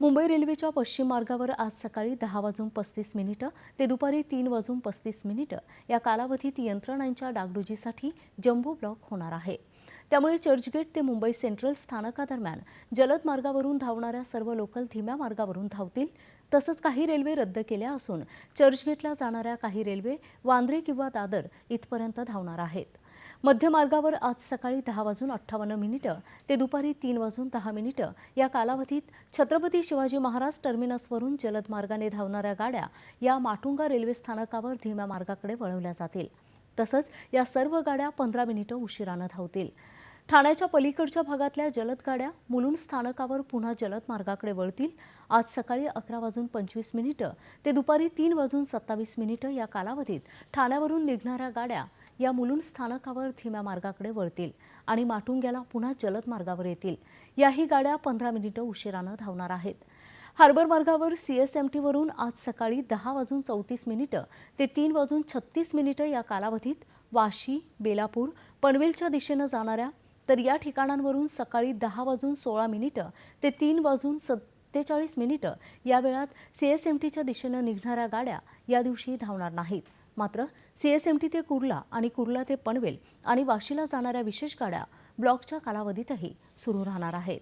मुंबई रेल्वेच्या पश्चिम मार्गावर आज सकाळी दहा वाजून पस्तीस मिनिटं ते दुपारी तीन वाजून पस्तीस मिनिटं या कालावधीत यंत्रणांच्या डागडुजीसाठी जम्बो ब्लॉक होणार आहे. त्यामुळे चर्चगेट ते मुंबई सेंट्रल स्थानकादरम्यान जलद मार्गावरून धावणाऱ्या सर्व लोकल धीम्या मार्गावरून धावतील तसंच काही रेल्वे रद्द केल्या असून चर्चगेटला जाणाऱ्या काही रेल्वे वांद्रे किंवा दादर इथपर्यंत धावणार आहेत. मध्यमार्गावर आज सकाळी दहा वाजून अठ्ठावन्न मिनिटं ते दुपारी तीन वाजून दहा मिनिटं या कालावधीत छत्रपती शिवाजी महाराज टर्मिनसवरून जलद मार्गाने धावणाऱ्या गाड्या या माटुंगा रेल्वे स्थानकावर धीम्या मार्गाकडे वळवल्या जातील. तसंच या सर्व गाड्या पंधरा मिनिटं उशिरानं धावतील. ठाण्याच्या पलीकडच्या भागातल्या जलद गाड्या मुलुंड स्थानकावर पुन्हा जलद मार्गाकडे वळतील. आज सकाळी अकरा वाजून पंचवीस मिनिटं ते दुपारी तीन वाजून सत्तावीस मिनिटं या कालावधीत ठाण्यावरून निघणाऱ्या गाड्या या मुलुंड स्थानकावर धीम्या मार्गाकडे वळतील आणि माटुंग्याला पुन्हा जलद मार्गावर येतील. याही गाड्या पंधरा मिनिटं उशिरानं धावणार आहेत. हार्बर मार्गावर सीएसएमटीवरून आज सकाळी दहा वाजून चौतीस मिनिटं ते तीन वाजून छत्तीस मिनिटं या कालावधीत वाशी बेलापूर पनवेलच्या दिशेनं जाणाऱ्या तर या ठिकाणांवरून सकाळी दहा वाजून सोळा मिनिटं ते तीन वाजून सत्तेचाळीस मिनिटं या वेळात सीएसएमटीच्या दिशेनं निघणाऱ्या गाड्या या दिवशी धावणार नाहीत. मात्र सीएसएमटी ते कुर्ला आणि कुर्ला ते पनवेल आणि वाशीला जाणाऱ्या विशेष गाड्या ब्लॉकच्या कालावधीतही सुरू राहणार आहेत.